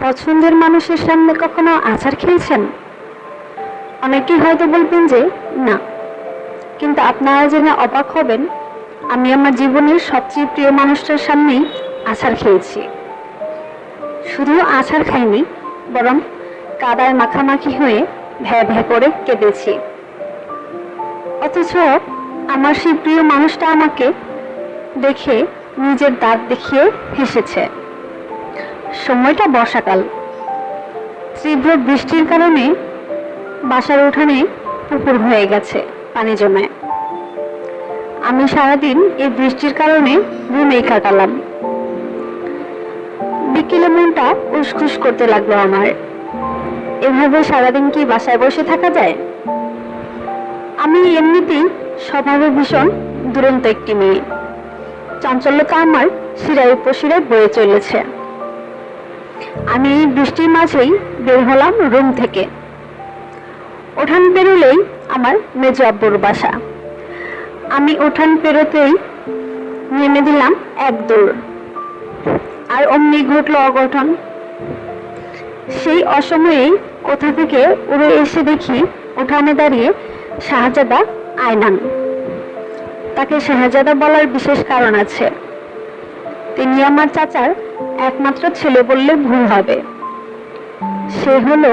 পছন্দের মানুষের সামনে কখনো আচার খেয়েছেন? অনেকেই হয়তো বলবেন যে, না। কিন্তু আপনারা জেনে অবাক হবেন, আমি আমার জীবনের সবচেয়ে প্রিয় মানুষটার সামনেই আচার খেয়েছি। শুধু আচার খাইনি, বরং কাদায় মাখামাখি হয়ে ভ্যা ভ্যা করে কেঁদেছি। অথচ আমার সেই প্রিয় মানুষটা আমাকে দেখে নিজের দাঁত দেখিয়ে হেসেছে। সময়টা বর্ষাকাল। তীব্র বৃষ্টির কারণে বাসার উঠানে পুকুর হয়ে গেছে পানি জমে। আমি সারাদিন এই বৃষ্টির কারণে রুমেই কাটালাম। বিকেলে মনটা উসখুস করতে লাগল আমার। এভাবে সারাদিন কি বাসায় বসে থাকা যায়? আমি এমনিতেই স্বভাবে ভীষণ দুরন্ত একটি মেয়ে। চাঞ্চল্যতা আমার শিরায় উপশিরায় বয়ে চলেছে। আমি বৃষ্টির মাঝেই বের হলাম রুম থেকে। উঠান পেরোলেই আমার মেজ আব্বুর বাসা। আমি উঠান পেরোতেই নেমে দিলাম এক দৌড়। আর অমনি ঘটলো অঘটন। সেই অসময়েই কোথা থেকে উড়ে এসে দেখি উঠানে দাঁড়িয়ে শাহজাদা আয়নান। তাকে শাহজাদা বলার বিশেষ কারণ আছে। তিনি আমার চাচার একমাত্র ছেলে বললে ভুল হবে। সে হলো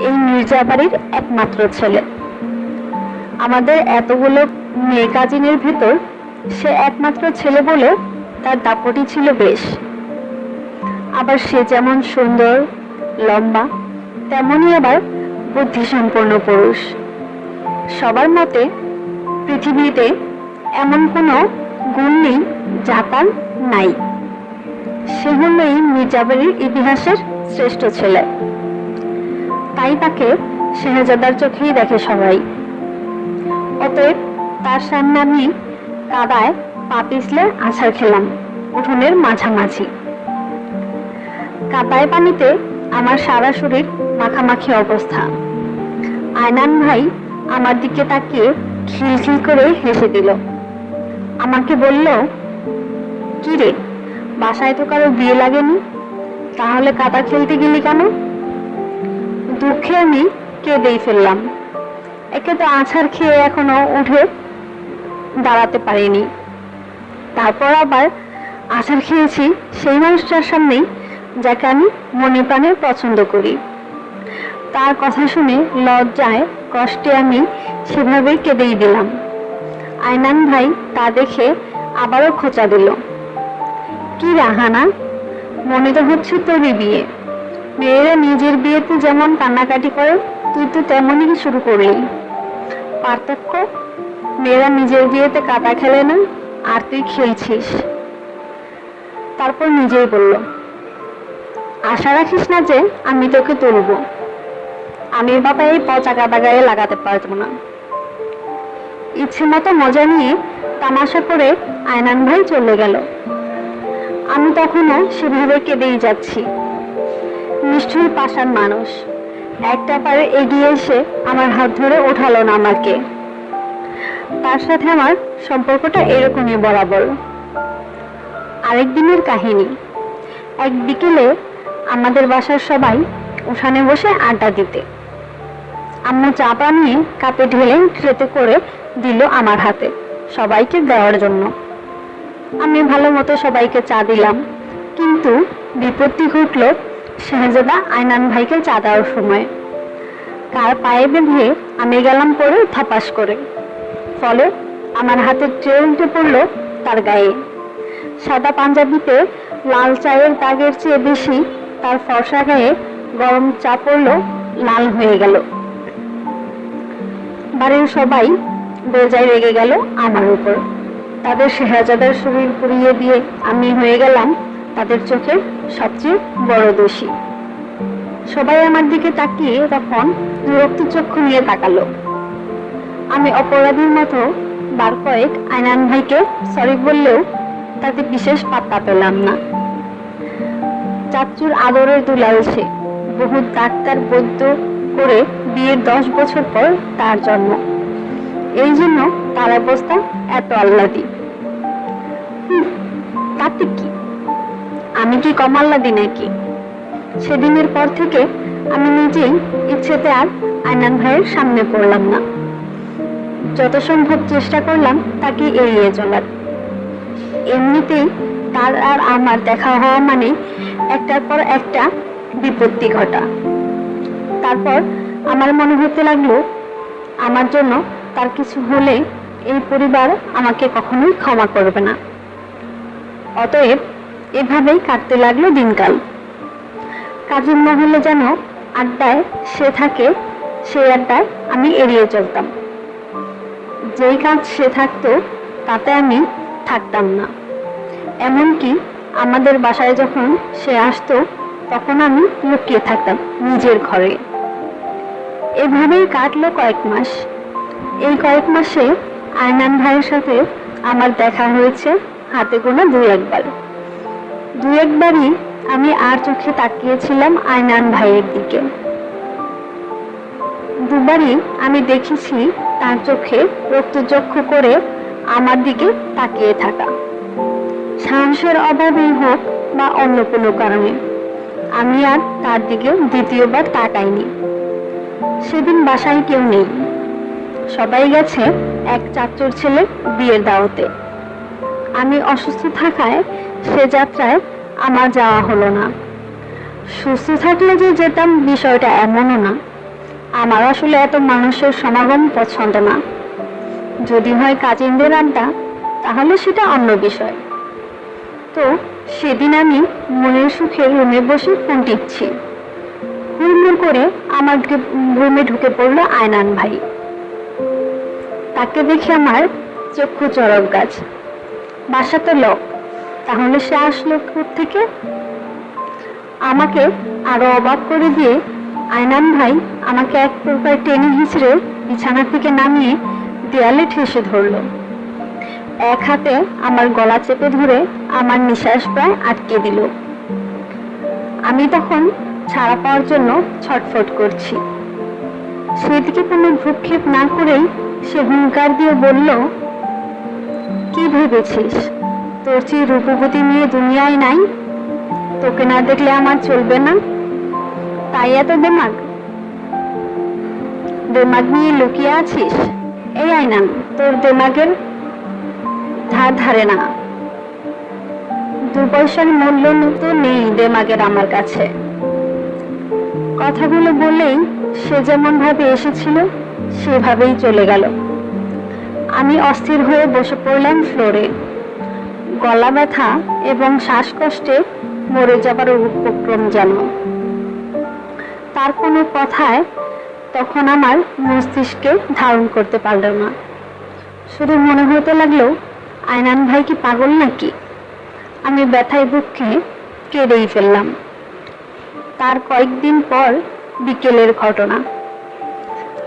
এই মির্জা বাড়ির একমাত্র ছেলে। আমাদের এতগুলো মেয়ে কাজিনের ভেতর সে একমাত্র ছেলে বলে তার দাপটি ছিল বেশ। আবার সে যেমন সুন্দর, লম্বা, তেমনই আবার বুদ্ধিসম্পন্ন পুরুষ। সবার মতে পৃথিবীতে এমন কোনো গুণ নেই যা তার নাই। সে হলো এই মির্জাবাড়ির ইতিহাসের শ্রেষ্ঠ ছেলে। তাই তাকে শেহজাদার চোখেই দেখে সবাই। অতএব তার সামনে আমি কাদায় পা পিছলে আছাড় খেলাম, উঠোনের মাঝামাঝি। কাদায় পানিতে আমার সারা শরীর মাখামাখি অবস্থা। আয়নান ভাই আমার দিকে তাকিয়ে খিলখিল করে হেসে দিল। আমাকে বলল, কি রে? বাসায় তো কারও বিয়ে লাগেনি। তাহলে কাদা খেলতে গেলি কেন? দুঃখে আমি কেঁদেই ফেললাম। একে তো আছাড় খেয়ে এখনও উঠে দাঁড়াতে পারিনি। তারপর আবার আছাড় খেয়েছি সেই মানুষটার সামনেই, যাকে আমি মনে প্রাণে পছন্দ করি। তার কথা শুনে লজ্জায় কষ্টে আমি সেভাবেই কেঁদেই দিলাম। আয়নান ভাই তা দেখে আবারও খোঁচা দিল। কি রাহানা? মনে তো হচ্ছে তোরই বিয়ে। মেয়েরা নিজের বিয়েতে যেমন কান্নাকাটি করে, তুই তো তেমনই শুরু করলি। পার্থক্য? মেয়েরা নিজের বিয়েতে কাটা খেলে না, আর তুই খেলছিস। তারপর নিজেই বলল, আশা রাখিস না যে আমি তোকে তুলব। আমি বাবা এই পচা কাদা গায়ে লাগাতে পারব না। ইচ্ছে মতো মজা নিয়ে তামাশা করে আয়নান ভাই চলে গেল। আমি তখনও সেভাবে কেঁদেই যাচ্ছি। নিশ্চয়ই পাশার মানুষ। একটা পারে এগিয়ে এসে আমার হাত ধরে ওঠালো না আমাকে। তার সাথে আমার সম্পর্কটা এরকমই বরাবর। আরেক দিনের কাহিনী। এক বিকেলে আমাদের বাসার সবাই উঠানে বসে আড্ডা দিতে। আম্মু চা বানিয়ে কাপে ঢেলে ট্রেতে করে দিল আমার হাতে। সবাইকে দেওয়ার জন্য। আমি ভালো মতো সবাইকে চা দিলাম। কিন্তু বিপত্তি ঘটল শাহজাদা আয়নান ভাইকে চা দেওয়ার সময়। কার পায়ে বেঁধে আমি গেলাম পরে থাপাস করে। ফলে আমার হাতের ট্রে উল্টে পড়ল তার গায়ে। সাদা পাঞ্জাবিতে লাল চায়ের দাগের চেয়ে বেশি তার ফর্সা গায়ে গরম চা পড়ল লাল হয়ে গেল। বাড়ির সবাই বেজায় রেগে গেল আমার উপর। তাদের শেহাজাদার শরীর পুড়িয়ে দিয়ে আমি হয়ে গেলাম তাদের চোখে সবচেয়ে বড় দোষী। সবাই আমার দিকে তাকিয়ে তখন বিরক্ত চক্ষু নিয়ে তাকালো। আমি অপরাধীর মতো বার কয়েক আয়নান ভাইকে সরি বললেও তাতে বিশেষ পাত্তা পেলাম না। চাচুর আদরের দুলাল সে বহু ডাক্তার বৈদ্য করে বিয়ের দশ বছর পর তার জন্ম। এই জন্য তার অবস্থা এত আহ্লাদি। তাতে কি? আমি কি কম আহ্লাদি নাকি? সেদিনের পর থেকে আমি নিজেই ইচ্ছেতে আর আয়নান ভাইয়ের সামনে পড়লাম না। যত সম্ভব চেষ্টা করলাম তাকে এড়িয়ে চলার। এমনিতেই তার আর আমার দেখা হওয়া মানে একটার পর একটা বিপত্তি ঘটা। তারপর আমার মনে হতে লাগল, আমার জন্য তার কিছু হলে এই পরিবার আমাকে কখনোই ক্ষমা করবে না। অতএব এভাবেই কাটতে লাগল দিনকাল। কাজের মহলে যেন আড্ডায় সে থাকে সেই আড্ডায় আমি এড়িয়ে চলতাম। যেই কাজ সে থাকতো, তাতে আমি থাকতাম না। এমনকি আমাদের বাসায় যখন সে আসতো, তখন আমি লুকিয়ে থাকতাম নিজের ঘরে। এভাবেই কাটলো কয়েক মাস। এই কয়েক মাসে আয়নান ভাইয়ের সাথে আমার দেখা হয়েছে। হাতে গোনা দুই একবার দুই একবারই আমি আর চোখে তাকিয়েছিলাম আয়নান ভাইয়ের দিকে। দুবারই আমি দেখেছি তার চোখে রক্তচক্ষু করে আমার দিকে তাকিয়ে থাকা। সাহসের অভাবেই হোক বা অন্য কোনো কারণে, আমি আর তার দিকে দ্বিতীয়বার তাকাইনি। সেদিন বাসায় কেউ নেই। সবাই গেছে এক চাচুর ছেলে বিয়ের দাওয়াতে। আমি অসুস্থ থাকায় সে যাত্রায় আমার যাওয়া হলো না। সুস্থ থাকলে যে যেতাম বিষয়টা এমনও না। আমার আসলে এত মানুষের সমাগম পছন্দ না। যদি হয় কাজিনদের আড্ডা তাহলে সেটা অন্য বিষয়। তো সেদিন আমি মনের সুখে রুমে বসে ফোন টিপছি। হুড়মুড় করে আমার রুমে ঢুকে পড়ল আয়নান ভাই। তাকে দেখে আমার চক্ষু চরক গাছ বাসা তো লোক। তাহলে সে আসলো থেকে? আমাকে আরও অবাক করে দিয়ে, আয়নান ভাই আমাকে এক প্রকার টেনে হিঁচড়ে বিছানা থেকে নামিয়ে দেয়ালে ঠেসে ধরলো। এক হাতে আমার গলা চেপে ধরে আমার নিঃশ্বাস প্রায় আটকে দিল। আমি তখন ছাড়া পাওয়ার জন্য ছটফট করছি। সেদিকে কোনো ভ্রুক্ষেপ না করেই সে হুঙ্কার দিয়ে বলল কি ভেবেছিস? তোর চেয়ে রূপবতী নিয়ে দুনিয়ায় নাই? তোকে না দেখলে আমার চলবে না? তাই এত দেমাগ? দেমাগ নিয়ে লুকিয়ে আছিস? এই আইনান তোর দেমাগের ধার ধারে না। দু পয়সার মূল্য তো নেই দেমাগের আমার কাছে। কথাগুলো বলেই সে যেমন ভাবে এসেছিল, সেভাবেই চলে গেল। আমি অস্থির হয়ে বসে পড়লাম ফ্লোরে। গলা ব্যথা এবং শ্বাসকষ্টে মরে যাবার উপক্রম যেন। তার কোনো কথায় তখন আমার মস্তিষ্কে ধারণ করতে পারল না। শুধু মনে হতে লাগল, আয়নান ভাই কি পাগল নাকি? আমি ব্যথায় দুঃখে কেঁদেই ফেললাম। তার কয়েকদিন পর বিকেলের ঘটনা।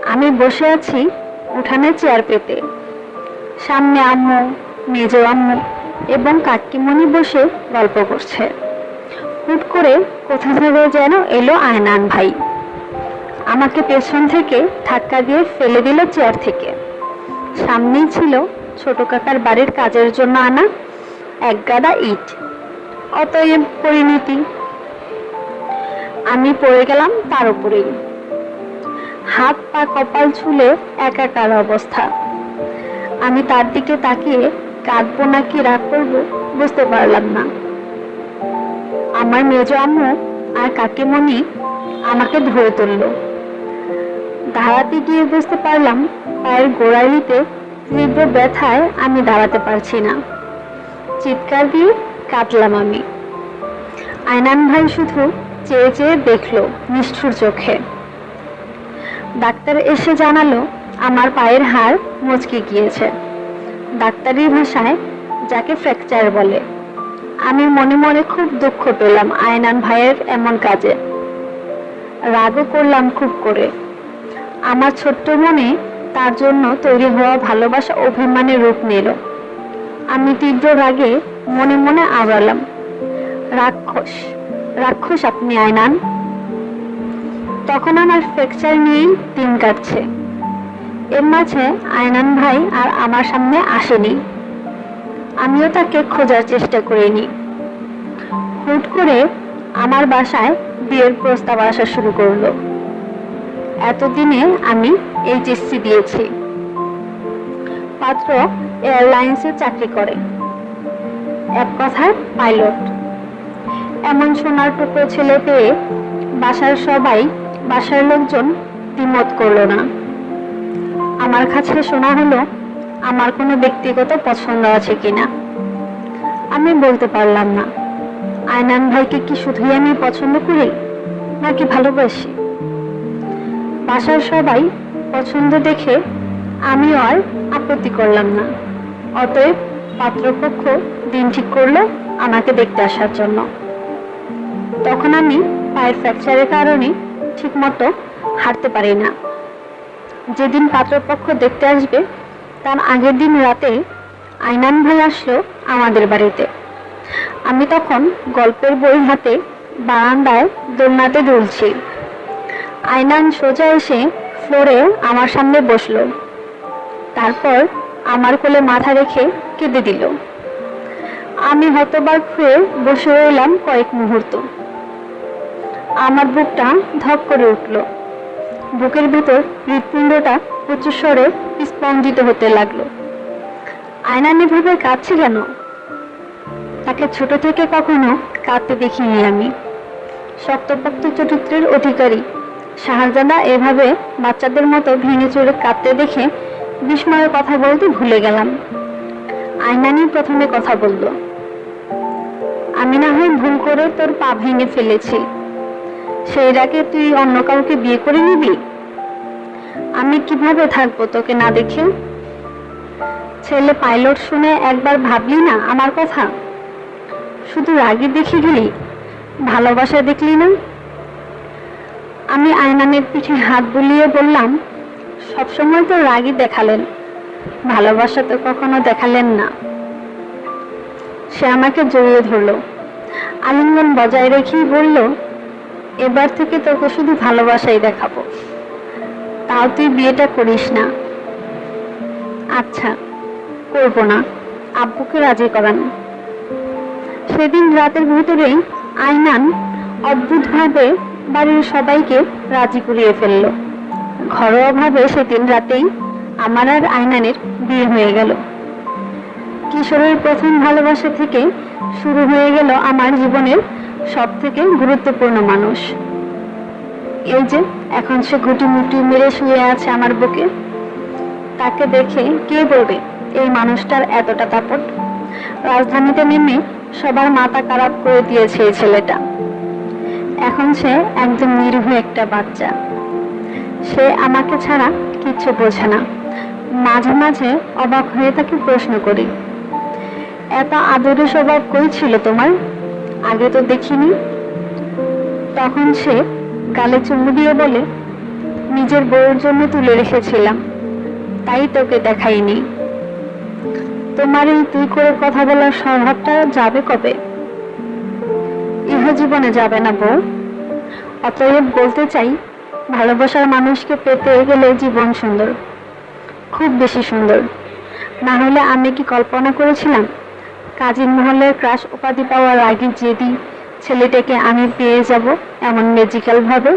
আমি বসে আছি উঠানে চেয়ার পেতে। সামনে আম্মু, মেজ আম্মু এবং কাকিমণি বসে গল্প করছে। হুট করে কোথা থেকে যেন এলো আয়নান ভাই। আমাকে পেছন থেকে ধাক্কা দিয়ে ফেলে দিল চেয়ার থেকে। সামনেই ছিল ছোট কাকার বাড়ির কাজের জন্য আনা এক গাদা ইট। অতএব পরিণতি। আমি পড়ে গেলাম তার উপরেই। হাত পা কপাল ছুলে একাকার অবস্থা। আমি তার দিকে তাকিয়ে কাঁদবো নাকি রাগ করব বুঝতে পারলাম না। আমার মেজ আম্মু আর কাকিমণি আমাকে ধরে তুলল। দাঁড়াতে গিয়ে বুঝতে পারলাম পায়ের গোড়ালিতে তীব্র ব্যথায় আমি দাঁড়াতে পারছি না। চিৎকার দিয়ে কাটলাম আমি। আয়নান ভাই শুধু চেয়ে চেয়ে দেখল নিষ্ঠুর চোখে। ডাক্তার এসে জানালো আমার পায়ের হাড় মচকে গিয়েছে। ডাক্তারি ভাষায় যাকে ফ্র্যাকচার বলে। আমি মনে মনে খুব দুঃখ পেলাম আয়নান ভাইয়ের এমন কাজে। রাগও করলাম খুব করে। আমার ছোট্ট মনে তার জন্য তৈরি হওয়া ভালোবাসা অভিমানে রূপ নিল। আমি তীব্র রাগে মনে মনে আওড়ালাম, রাক্ষস রাক্ষস আপনি আয়নান। তখন আমার ফ্র্যাকচার নিয়েই দিন কাটছে। এর মাঝে আয়নান ভাই আর আমার সামনে আসেনি। আমিও তাকে খোঁজার চেষ্টা করিনি। হুট করে আমার বাসায় বিয়ের প্রস্তাব আসা শুরু করল। এতদিনে আমি এইচএসসি দিয়েছি। পাত্র এয়ারলাইন্সে চাকরি করে। এক কথায় পাইলট। এমন সোনার টুকরো ছেলে পেয়ে বাসার সবাই বাসার লোকজন দ্বিমত করল না। আমার কাছে শোনা হলো, আমার কোনো ব্যক্তিগত পছন্দ আছে কিনা। আমি বলতে পারলাম না। আয়নান ভাইকে কি শুধুই আমি পছন্দ করি, নাকি ভালোবাসি? বাসার সবাই পছন্দ দেখে আমিও আর আপত্তি করলাম না। অতএব পাত্রপক্ষ দিন ঠিক করল আমাকে দেখতে আসার জন্য। তখন আমি পায়ের ফ্র্যাকচারের কারণে ঠিকমতো হাঁটতে পারি না। যেদিন পাত্রপক্ষ দেখতে আসবে, তার আগের দিন রাতে আইনান ভাই আসলো আমাদের বাড়িতে। আমি তখন গল্পের বই হাতে বারান্দায় দোলনাতে দুলছি। আইনান সোজা এসে ফ্লোরে আমার সামনে বসল। তারপর আমার কোলে মাথা রেখে কেঁদে দিল। আমি হতবাক হয়ে বসে রইলাম কয়েক মুহূর্ত। আমার বুকটা ধক করে উঠল। বুকের ভিতর হৃৎপিণ্ডটা উচ্চস্বরে স্পন্দিত হতে লাগল। আয়নান এভাবে কাঁদছে কেন? তাকে ছোট থেকে কখনো কাঁদতে দেখিনি আমি। শক্তপোক্ত চরিত্রের অধিকারী, শাহজাদা এভাবে বাচ্চাদের মতো ভেঙে চড়ে কাঁদতে দেখে বিস্ময়ের কথা বলতে ভুলে গেলাম। আয়নানি প্রথমে কথা বলল, আমি না হয় ভুল করে তোর পা ভেঙে ফেলেছি। সেই রাগে তুই অন্য কাউকে বিয়ে করে নিবি? আমি কীভাবে থাকব তোকে না দেখে? ছেলে পাইলট শুনে একবার ভাবলি না আমার কথা? শুধু রাগি দেখে গেলি? ভালোবাসা দেখলি না? আমি আয়নানের পিঠে হাত বুলিয়ে বললাম, সবসময় তো রাগই দেখালেন। ভালোবাসা তো কখনো দেখালেন না। সে আমাকে জড়িয়ে ধরলো। আলিঙ্গন বজায় রেখেই বলল এবার থেকে তোকে শুধু ভালোবাসাই দেখাবো। তাও তুই বিয়েটা করিস না। আচ্ছা করব না। আব্বুকে রাজি করান। সেদিন রাতের ভিতরেই আইনান অদ্ভুতভাবে বাড়ির সবাইকে রাজি করিয়ে ফেলল। ঘরোয়াভাবে সেদিন রাতেই আমার আর আইনানের বিয়ে হয়ে গেল। কিশোরের প্রথম ভালোবাসা থেকে শুরু হয়ে গেল আমার জীবনের সব থেকে গুরুত্বপূর্ণ মানুষ। এই যে, এখন সে গুটি মুটি মেরে শুয়ে আছে আমার বুকে। তাকে দেখে কে বলবে, এই মানুষটার এতটা দাপট? রাজধানীতে নেমে সবার মাথা খারাপ করে দিয়েছে এই ছেলেটা। এখন সে একদম নিরীহ একটা বাচ্চা। সে আমাকে ছাড়া কিচ্ছু বোঝে না। মাঝে মাঝে অবাক হয়ে তাকে প্রশ্ন করি, এত আদরের স্বভাব কই ছিল তোমার? আগে তো দেখিনি। তখন সে গালে চুমু দিয়ে বলে, নিজের বউয়ের জন্য তুলে রেখেছিলাম, তাই তোকে দেখাইনি। তোমার এই তুই করে কথা বলার স্বভাবটা যাবে কবে? ইহ জীবনে যাবে না বউ। অতএব বলতে চাই, ভালোবাসার মানুষকে পেতে গেলে জীবন সুন্দর, খুব বেশি সুন্দর। না হলে আমি কি কল্পনা করেছিলাম কাজী মহলের ক্রাশ উপাধি পাওয়ার আগে যেদি ছেলেটাকে আমি পেয়ে যাব এমন ম্যাজিক্যাল ভাবে।